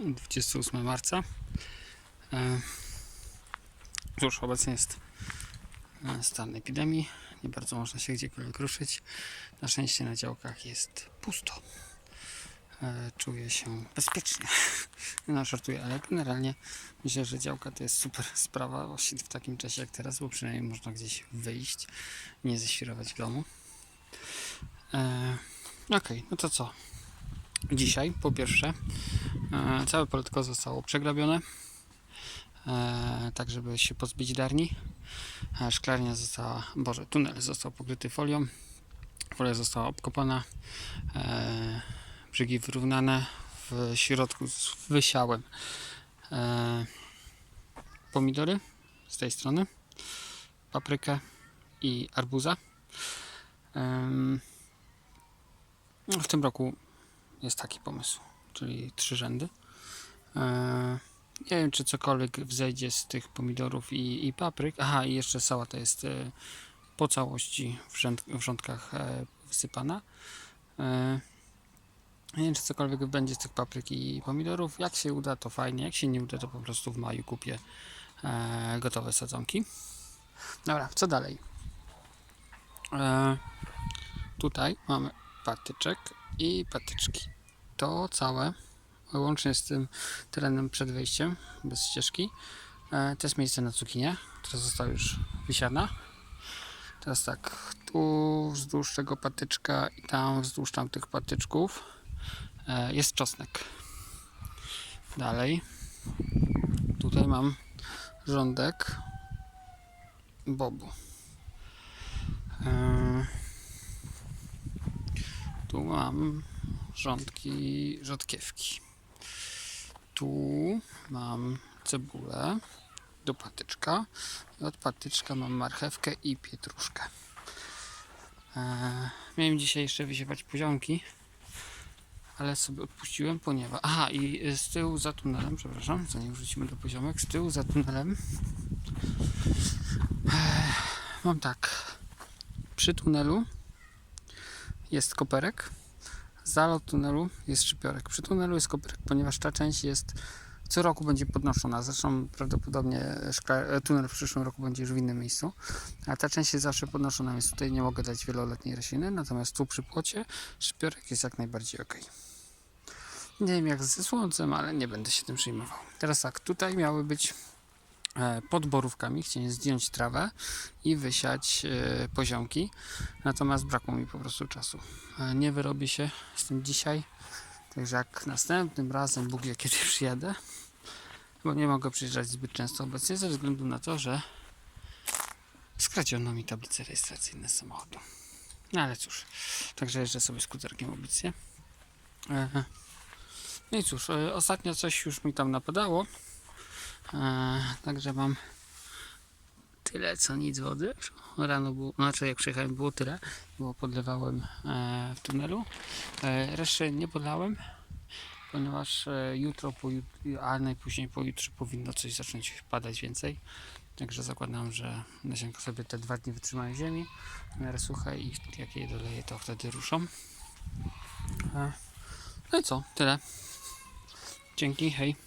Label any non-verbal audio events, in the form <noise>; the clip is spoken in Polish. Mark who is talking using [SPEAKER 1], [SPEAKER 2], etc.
[SPEAKER 1] 28 marca. E, Cóż, obecnie jest e, stan epidemii. Nie bardzo można się gdziekolwiek ruszyć. Na szczęście na działkach jest pusto. E, Czuję się bezpiecznie. <laughs> No, żartuję, ale generalnie myślę, że działka to jest super sprawa właśnie w takim czasie jak teraz, bo przynajmniej można gdzieś wyjść, nie ześwirować w domu. E, Okej, no to co? Dzisiaj, po pierwsze, e, całe poletko zostało przegrabione, e, tak żeby się pozbyć darni. E, szklarnia została, boże, tunel został pokryty folią, folia została obkopana, e, brzegi wyrównane, w środku wysiałem e, pomidory z tej strony, paprykę i arbuza. W tym roku jest taki pomysł, czyli trzy rzędy. E, nie wiem, czy cokolwiek wzejdzie z tych pomidorów i, i papryk. Aha, i jeszcze sałata jest e, po całości w, rzęd, w rządkach e, wysypana. Nie wiem, czy cokolwiek będzie z tych papryk i pomidorów. Jak się uda, to fajnie. Jak się nie uda, to po prostu w maju kupię gotowe sadzonki. Dobra, co dalej? Tutaj mamy patyczek i patyczki. To całe, łącznie z tym terenem przed wejściem, bez ścieżki. E, to jest miejsce na cukinię, która została już wysiana. Teraz tak, tu wzdłuż tego patyczka i tam wzdłuż tamtych patyczków e, jest czosnek. Dalej, tutaj mam rządek bobu. E, tu mam rządki rzodkiewki. Tu mam cebulę do patyczka. I od patyczka mam marchewkę i pietruszkę. Eee, miałem dzisiaj jeszcze wysiewać poziomki, ale sobie odpuściłem, ponieważ... Aha, i z tyłu za tunelem, przepraszam, zanim wrócimy do poziomek, z tyłu za tunelem eee, mam tak. Przy tunelu jest koperek. Za tunelu jest szczypiorek. Przy tunelu jest koperek, ponieważ ta część jest co roku będzie podnoszona. Zresztą prawdopodobnie szkla- tunel w przyszłym roku będzie już w innym miejscu. A ta część jest zawsze podnoszona, więc tutaj nie mogę dać wieloletniej rośliny. Natomiast tu przy płocie szczypiorek jest jak najbardziej ok. Nie wiem jak ze słońcem, ale nie będę się tym przejmował. Teraz tak, tutaj miały być e, pod borówkami. Chciałem zdjąć trawę i wysiać e, poziomki. Natomiast brakło mi po prostu czasu. E, Nie wyrobię się z tym dzisiaj. Także jak następnym razem Bóg wie kiedy przyjadę, bo nie mogę przyjeżdżać zbyt często obecnie ze względu na to, że skradziono mi tablice rejestracyjne samochodu. No ale cóż, także jeżdżę sobie skuterkiem obecnie. E, No i cóż, e, ostatnio coś już mi tam napadało. Także mam tyle co nic wody. Rano było, znaczy jak przyjechałem było tyle, bo podlewałem e, w tunelu. E, resztę nie podlałem, ponieważ e, jutro, pojut- a najpóźniej pojutrze powinno coś zacząć padać więcej. Także zakładam, że nasionka sobie te dwa dni wytrzymają ziemi, w miarę suche i jak je doleję, to wtedy ruszą. E, no i co, tyle. Dzięki, hej.